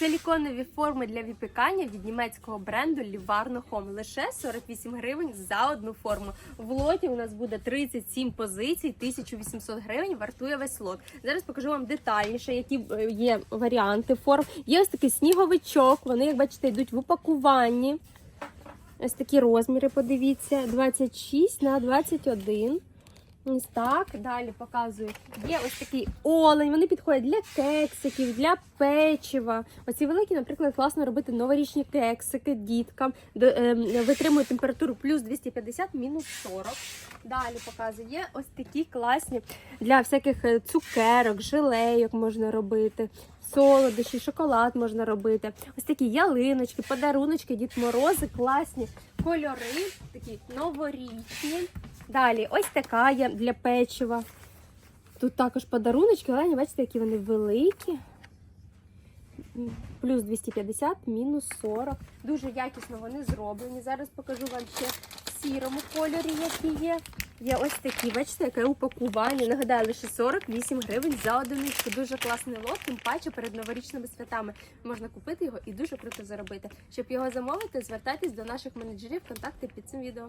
Силіконові форми для випікання від німецького бренду Livarno Home. Лише 48 гривень за одну форму. В лоті у нас буде 37 позицій, 1800 гривень вартує весь лот. Зараз покажу вам детальніше, які е, є варіанти форм. Є ось такий сніговичок. Вони, як бачите, йдуть в упакуванні. Ось такі розміри, подивіться, 26 на 21. Ось так, далі показую. Є ось такий олень, вони підходять для кексиків, для печива. Оці великі, наприклад, класно робити новорічні кексики діткам, ем, витримують температуру плюс 250, мінус 40. Далі показую. Є ось такі класні для всяких е, цукерок, жилейок можна робити. Солодощі, шоколад можна робити. Ось такі ялиночки, подаруночки, Дід Морози, класні кольори, такі новорічні. Далі, ось така є для печива. Тут також подаруночки, але бачите, які вони великі. Плюс 250, мінус 40. Дуже якісно вони зроблені. Зараз покажу вам ще в сірому кольорі, які є. Є ось такі, бачите, яке упакування. Нагадаю, лише 48 гривень за одиничку. Дуже класний лот, тим паче перед новорічними святами. Можна купити його і дуже круто заробити. Щоб його замовити, звертайтесь до наших менеджерів, контакти під цим відео.